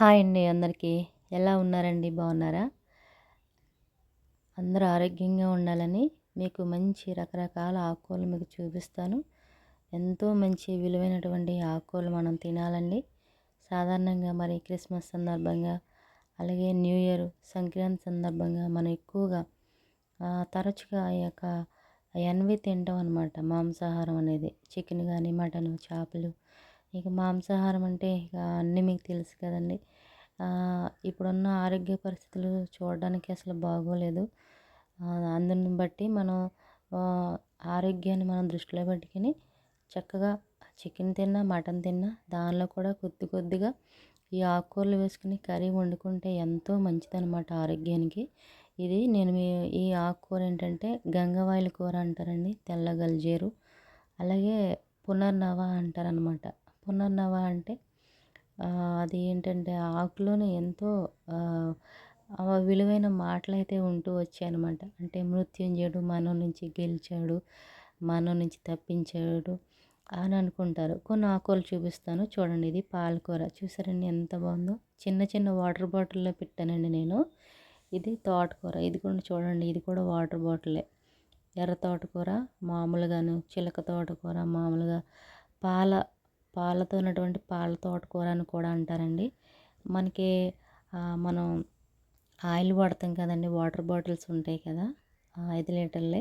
Hi అండి అందరికీ. ఎలా ఉన్నారండి? బాగున్నారా? అందరూ ఆరోగ్యంగా ఉండాలని మీకు మంచి రకరకాల ఆకుకూరలు మీకు చూపిస్తాను. ఎంతో మంచి విలువైనటువంటి ఆకుకూరలు మనం తినాలండి. సాధారణంగా మరి క్రిస్మస్ సందర్భంగా అలాగే న్యూ ఇయర్ సంక్రాంతి సందర్భంగా మనం ఎక్కువగా తరచుగా ఆ యొక్క ఎన్వి తింటాం అనమాట మాంసాహారం అనేది. చికెన్ కానీ మటన్ చేపలు ఇక మాంసాహారం అంటే ఇక అన్నీ మీకు తెలుసు కదండి. ఇప్పుడున్న ఆరోగ్య పరిస్థితులు చూడడానికి అసలు బాగోలేదు. అందుని బట్టి మనం ఆరోగ్యాన్ని మనం దృష్టిలో పెట్టుకుని చక్కగా చికెన్ తిన్నా మటన్ తిన్నా దానిలో కూడా కొద్ది కొద్దిగా ఈ ఆకుకూరలు వేసుకుని కర్రీ వండుకుంటే ఎంతో మంచిదన్నమాట ఆరోగ్యానికి. ఇది నేను మీ ఈ ఆకుకూర ఏంటంటే గంగవాయిల కూర అంటారండి తెల్ల గల్జేరు. అలాగే పునర్నవ అంటారనమాట పునర్నవ అంటే అది ఏంటంటే ఆకులోనే ఎంతో విలువైన మాటలైతే ఉంటూ వచ్చాయనమాట అంటే మృత్యుంజయుడు మనం నుంచి గెలిచాడు మన నుంచి తప్పించాడు అని అనుకుంటారు. కొన్ని ఆకులు చూపిస్తాను. చూడండి ఇది పాలకూర చూసారండి ఎంత బాగుందో. చిన్న చిన్న వాటర్ బాటిల్లో పెట్టానండి నేను. ఇది తోటకూర. ఇది కూడా చూడండి ఇది కూడా వాటర్ బాటిలే. ఎర్ర తోటకూర మామూలుగాను చిలక తోటకూర మామూలుగా పాల పాలతో ఉన్నటువంటి పాల తోటకూర అని కూడా అంటారండి. మనకి మనం ఆయిల్ వాడతాం కదండి వాటర్ బాటిల్స్ ఉంటాయి కదా ఐదు లీటర్లే.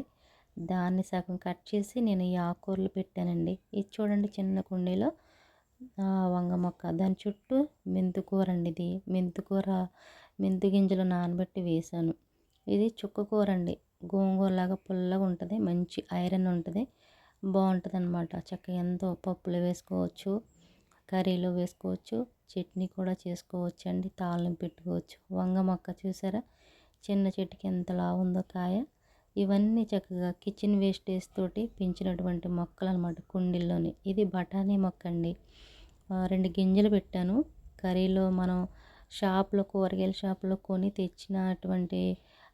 దాన్ని సగం కట్ చేసి నేను ఈ ఆకుకూరలు పెట్టానండి. ఇది చూడండి చిన్న కుండీలో వంగ మొక్క. దాని చుట్టూ మెంతుకూర అండి ఇది. మెంతుకూర మెంతు గింజలు నానబెట్టి వేసాను ఇది చుక్క కూర అండి గోంగూరలాగా పుల్లగా ఉంటుంది మంచి ఐరన్ ఉంటుంది. బాగుంటుంది అనమాట చక్కగా ఎంతో పప్పులు వేసుకోవచ్చు కర్రీలో వేసుకోవచ్చు చట్నీ కూడా చేసుకోవచ్చు అండి తాళం పెట్టుకోవచ్చు. వంగ మొక్క చూసారా? చిన్న చెట్టుకి ఎంత లావు ఉందో కాయ. ఇవన్నీ చక్కగా కిచెన్ వేస్టేజ్ తోటి పెంచినటువంటి మొక్కలు అనమాట కుండీల్లోని. ఇది బఠానీ మొక్క అండి రెండు గింజలు పెట్టాను. కర్రీలో మనం షాప్లో కూరగాయల షాప్లో కొని తెచ్చినటువంటి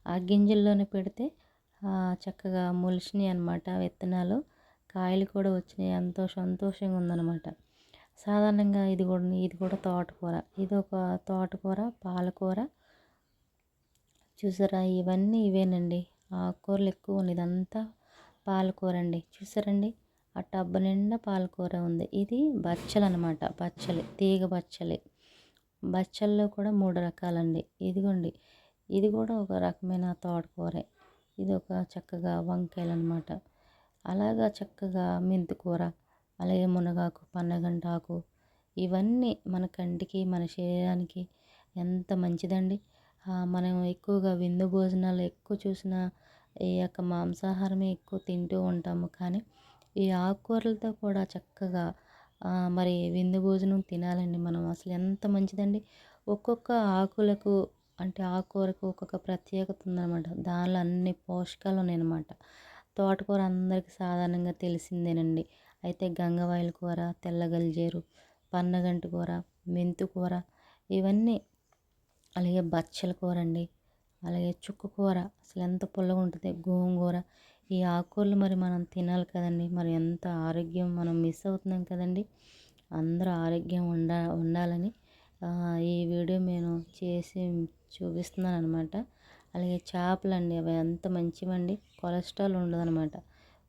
ఆ గింజల్లోనే పెడితే చక్కగా మొలిచినాయి అనమాట విత్తనాలు. కాయలు కూడా వచ్చినాయి. ఎంతో సంతోషంగా ఉందన్నమాట. సాధారణంగా ఇది కూడా ఇది కూడా తోటకూర. ఇది ఒక తోటకూర పాలకూర. చూసారా? ఇవన్నీ ఇవేనండి. ఆకుకూరలు ఎక్కువ ఉంది ఇదంతా పాలకూర అండి చూసారండి? ఆ టబ్బు నిండా పాలకూర ఉంది. ఇది బచ్చలు అనమాట బచ్చలి తీగ బచ్చలి. బచ్చల్లో కూడా మూడు రకాలండి. ఇదిగోండి. ఇది కూడా ఒక రకమైన తోటకూరే. ఇది ఒక చక్కగా వంకాయలు అనమాట అలాగా చక్కగా మెంతికూర అలాగే మునగాకు పన్నగంటాకు ఇవన్నీ మన కంటికి మన శరీరానికి ఎంత మంచిదండి. మనం ఎక్కువగా విందు భోజనాలు ఎక్కువ చూసిన ఈ యొక్క మాంసాహారమే ఎక్కువ తింటూ ఉంటాము. కానీ ఈ ఆకుకూరలతో కూడా చక్కగా మరి విందు భోజనం తినాలండి మనం. అసలు ఎంత మంచిదండి. ఒక్కొక్క ఆకులకు అంటే ఆకుకూరకు ఒక్కొక్క ప్రత్యేకత ఉందన్నమాట. దానిలో అన్ని పోషకాలు ఉన్నాయన్నమాట. తోటకూర అందరికీ సాధారణంగా తెలిసిందేనండి. అయితే గంగవాయల కూర తెల్లగలిజేరు పన్నగంటి కూర మెంతు కూర ఇవన్నీ అలాగే బచ్చల కూర అండి. అలాగే చుక్క కూర అసలు ఎంత పుల్లగా ఉంటుంది గోంగూర. ఈ ఆకుకూరలు మరి మనం తినాలి కదండి. మరి ఎంత ఆరోగ్యం మనం మిస్ అవుతున్నాం కదండి. అందరూ ఆరోగ్యం ఉండ ఉండాలని ఈ వీడియో నేను చేసి చూపిస్తున్నాను అనమాట అలాగే చేపలు అండి అవి ఎంత మంచివండి. కొలెస్ట్రాల్ ఉండదనమాట.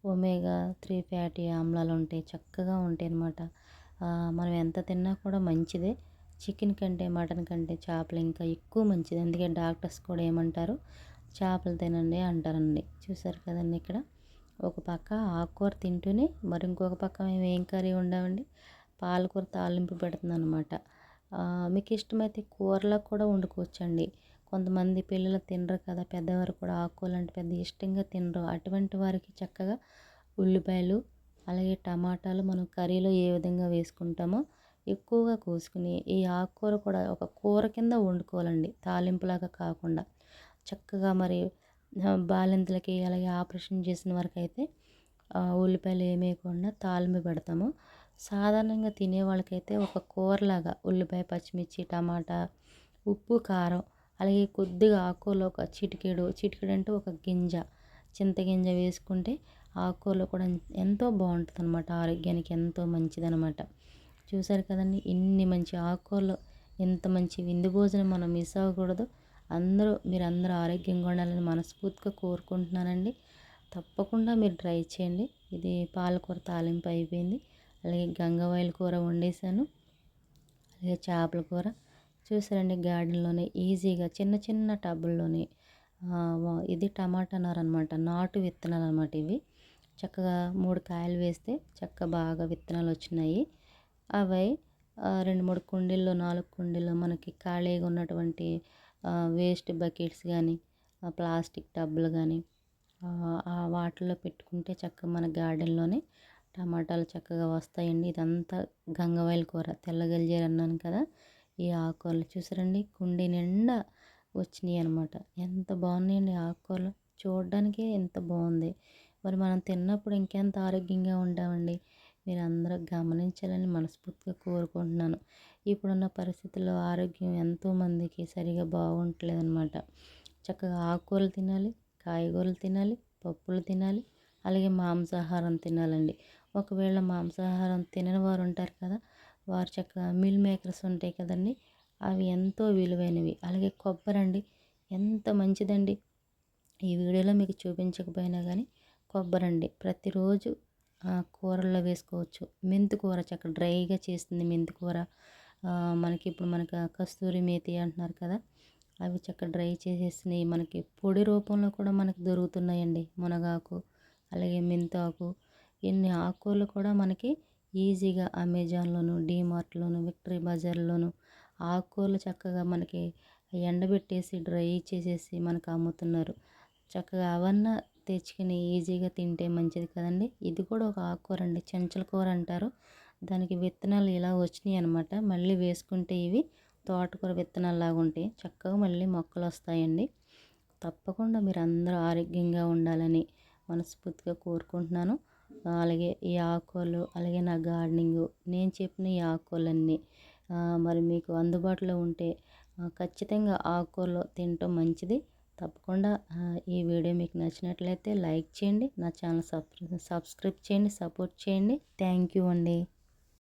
ఒమేగా త్రీ ఫ్యాటీ ఆమ్లాలు ఉంటాయి చక్కగా ఉంటాయి అనమాట మనం ఎంత తిన్నా కూడా మంచిదే. చికెన్ కంటే మటన్ కంటే చేపలు ఇంకా ఎక్కువ మంచిది. అందుకే డాక్టర్స్ కూడా ఏమంటారు? చేపలు తినండి అంటారండి. చూసారు కదండి ఇక్కడ. ఒక పక్క ఆకుకూర తింటూనే మరి ఇంకొక పక్క మేము ఏం కర్రీ ఉండమండి పాలకూర తాలింపు పెడుతుంది అనమాట మీకు ఇష్టమైతే కూరలో కూడా వండుకోవచ్చండి. కొంతమంది పిల్లలు తినరు కదా పెద్దవారు కూడా ఆకుకూరలు అంటే పెద్ద ఇష్టంగా తినరు. అటువంటి వారికి చక్కగా ఉల్లిపాయలు అలాగే టమాటాలు మనం కర్రీలో ఏ విధంగా వేసుకుంటామో ఎక్కువగా కోసుకుని ఈ ఆకుకూర కూడా ఒక కూర కింద వండుకోవాలండి. తాలింపులాగా కాకుండా. చక్కగా మరి బాలింతలకి అలాగే ఆపరేషన్ చేసిన వరకు అయితే ఉల్లిపాయలు ఏమేయకుండా తాలింపు పెడతాము. సాధారణంగా తినే వాళ్ళకైతే ఒక కూరలాగా ఉల్లిపాయ పచ్చిమిర్చి టమాటా ఉప్పు కారం అలాగే కొద్దిగా ఆకుకూరలో ఒక చిటికెడు చిటికెడు అంటే ఒక గింజ చింతగింజ వేసుకుంటే ఆకుకూరలో కూడా ఎంతో బాగుంటుంది అనమాట ఆరోగ్యానికి ఎంతో మంచిదనమాట చూసారు కదండి ఇన్ని మంచి ఆకుకూరలు ఎంత మంచి విందు భోజనం మనం మిస్ అవ్వకూడదు. అందరూ మీరు అందరూ ఆరోగ్యంగా ఉండాలని మనస్ఫూర్తిగా కోరుకుంటున్నానండి. తప్పకుండా మీరు ట్రై చేయండి. ఇది పాలకూర తాలింపు అయిపోయింది. అలాగే గంగవాయిల కూర వండేసాను అలాగే చేపల కూర. చూసారండి గార్డెన్లోనే ఈజీగా చిన్న చిన్న టబ్బుల్లోనే ఇది టమాటా నార అనమాట నాటు విత్తనాలు అనమాట ఇవి. చక్కగా మూడు కాయలు వేస్తే చక్కగా బాగా విత్తనాలు వచ్చినాయి. అవి రెండు మూడు కుండీల్లో నాలుగు కుండీల్లో మనకి ఖాళీగా ఉన్నటువంటి వేస్ట్ బకెట్స్ కానీ ప్లాస్టిక్ టబ్బులు కానీ ఆ వాటిల్లో పెట్టుకుంటే చక్కగా మన గార్డెన్లోనే టమాటాలు చక్కగా వస్తాయండి. ఇదంతా గంగవాయిల కూర తెల్లగలిజేరు అన్నాను కదా. ఈ ఆకుకూరలు చూసారండి? కుండీ నిండా వచ్చినాయి అనమాట ఎంత బాగున్నాయండి ఆకుకూరలు. చూడడానికే ఎంత బాగుంది. మరి మనం తిన్నప్పుడు ఇంకెంత ఆరోగ్యంగా ఉంటామండి? మీరు అందరూ గమనించాలని మనస్ఫూర్తిగా కోరుకుంటున్నాను. ఇప్పుడున్న పరిస్థితుల్లో ఆరోగ్యం ఎంతోమందికి సరిగా బాగుంటలేదు అనమాట చక్కగా ఆకుకూరలు తినాలి కాయగూరలు తినాలి పప్పులు తినాలి అలాగే మాంసాహారం తినాలండి. ఒకవేళ మాంసాహారం తినని వారు ఉంటారు కదా వారు చక్కగా మిల్ మేకర్స్ ఉంటాయి కదండి అవి ఎంతో విలువైనవి. అలాగే కొబ్బరి అండి ఎంత మంచిదండి. ఈ వీడియోలో మీకు చూపించకపోయినా కానీ కొబ్బరి అండి. ప్రతిరోజు కూరల్లో వేసుకోవచ్చు. మెంతి కూర చక్కగా డ్రైగా చేస్తుంది మెంతి కూర. మనకి ఇప్పుడు మనకి కస్తూరి మేతి అంటున్నారు కదా అవి చక్కగా డ్రై చేసేసినవి మనకి పొడి రూపంలో కూడా మనకి దొరుకుతున్నాయండి. మునగాకు అలాగే మెంతాకు ఎన్ని ఆకుకూరలు కూడా మనకి ఈజీగా అమెజాన్లోను డీమార్ట్లోను విక్టరీ బజార్లోను ఆకుకూరలు చక్కగా మనకి ఎండబెట్టేసి డ్రై చేసేసి మనకు అమ్ముతున్నారు. చక్కగా అవన్న తెచ్చుకుని ఈజీగా తింటే మంచిది కదండి. ఇది కూడా ఒక ఆకుకూర అండి. చెంచల కూర అంటారు. దానికి విత్తనాలు ఇలా వచ్చినాయి అనమాట మళ్ళీ వేసుకుంటే ఇవి తోటకూర విత్తనాలు లాగా ఉంటాయి. చక్కగా మళ్ళీ మొక్కలు వస్తాయండి. తప్పకుండా మీరు అందరూ ఆరోగ్యంగా ఉండాలని మనస్ఫూర్తిగా కోరుకుంటున్నాను. అలాగే ఈ ఆకుకూరలు అలాగే నా గార్డెనింగ్. నేను చెప్పిన ఈ ఆకుకూరలన్నీ మరి మీకు అందుబాటులో ఉంటే ఖచ్చితంగా ఆకుకూరలు తినటం మంచిది. తప్పకుండా ఈ వీడియో మీకు నచ్చినట్లయితే లైక్ చేయండి నా ఛానల్ సబ్స్క్రైబ్ చేయండి సపోర్ట్ చేయండి. థ్యాంక్ యూ అండి.